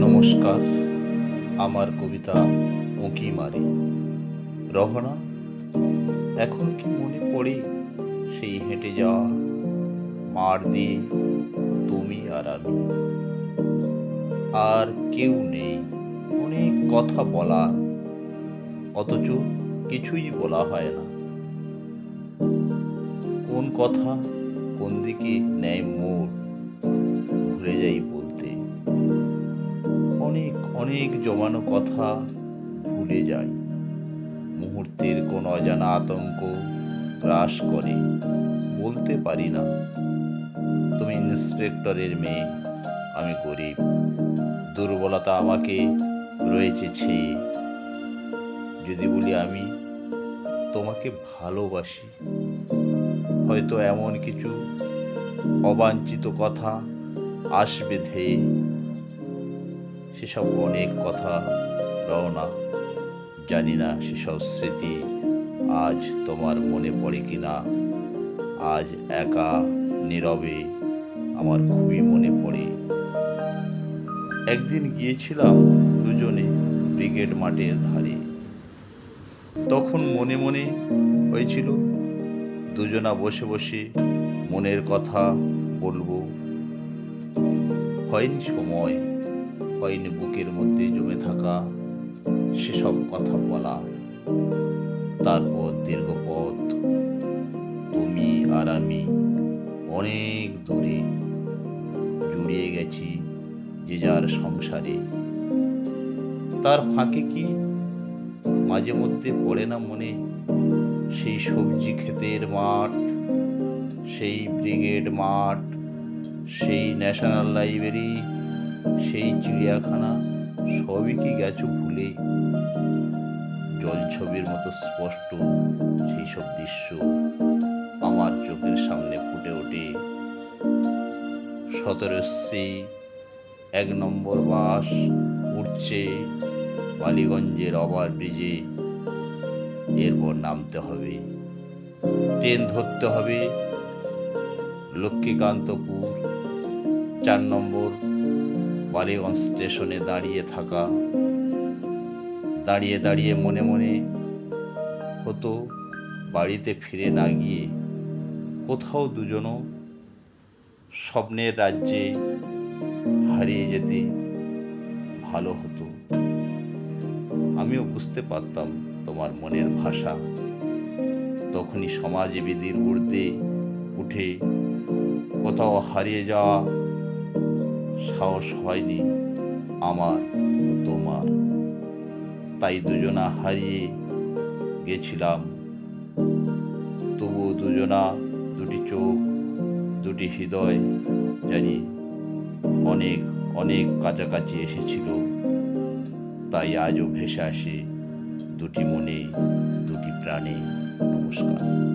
নমস্কার, আমার কবিতা উঁকি মারি। রহনা, এখন কি মনে পড়ে সেই হেঁটে যাওয়া মার দিয়ে তুমি আর আমি। আর কেউ নেই, অনেক কথা বলা অথচ কিছুই বলা হয় না। কোন কথা কোন দিকে নেয় মোড়? ভুলে যাই বলতে। অনেক অনেক জমানো কথা ভুলে যাই। মুহূর্তের কোন অজানা আতঙ্ক গ্রাস করে। বলতে পারি না, তুমি ইন্সপেক্টরের মেয়ে, আমি গরিব। দুর্বলতা আমাকে রয়েছে ছেয়ে। যদি বলি আমি, তোমাকে ভালোবাসি। হয়তো এমন কিছু অবাঞ্ছিত কথা আসবে ধেয়ে। সেসব অনেক কথা রওনা। জানি না সেসব স্মৃতি আজ তোমার মনে পড়ে কিনা। আজ একা, নীরবে আমার খুবই মনে পড়ে। একদিন গিয়েছিলাম দুজনে ব্রিগেড মাঠের ধারে। তখন মনে মনে হয়েছিল, দুজনা বসে বসে মনের কথা বলব। হয়নি সময়, হয়নি বুকের মধ্যে জমে থাকা সেসব কথা বলা। তারপর দীর্ঘ পথ তুমি আর আমি অনেক দূরে জুড়িয়ে গেছি যে যার সংসারে। তার ফাঁকে কি মাঝে মধ্যে পড়ে না মনে সেই সবজি ক্ষেতের মাঠ, সেই ব্রিগেড মাঠ সেই ন্যাশনাল লাইব্রেরি সেই চিড়িয়াখানা, সবই কি গেছো ভুলে? জলছবির মতো স্পষ্ট সেই সব দৃশ্য আমার চোখের সামনে ফুটে ওঠে। সতেরো সি, এক নম্বর বাস উঠছে বালিগঞ্জের ওভার ব্রিজে। এরপর নামতে হবে, ট্রেন ধরতে হবে। লক্ষ্মীকান্তপুর চার নম্বর বালিগঞ্জ স্টেশনে দাঁড়িয়ে থাকা, দাঁড়িয়ে দাঁড়িয়ে মনে মনে হতো বাড়িতে ফিরে না গিয়ে কোথাও দুজনও স্বপ্নের রাজ্যে হারিয়ে যেতে ভালো হতো। আমিও বুঝতে পারতাম তোমার মনের ভাষা। তখনই সমাজে বিধির ঊর্ধ্বে উঠে কোথাও হারিয়ে যাওয়া সাহস হয়নি আমার ও তোমার। তাই দুজনা হারিয়ে গেছিলাম। তবু দুজনা দুটি চোখ, দুটি হৃদয় জানি অনেক অনেক কাছাকাছি এসেছিল। তাই আজও ভেসে আসে দুটি মনে, দুটি প্রাণে নমস্কার।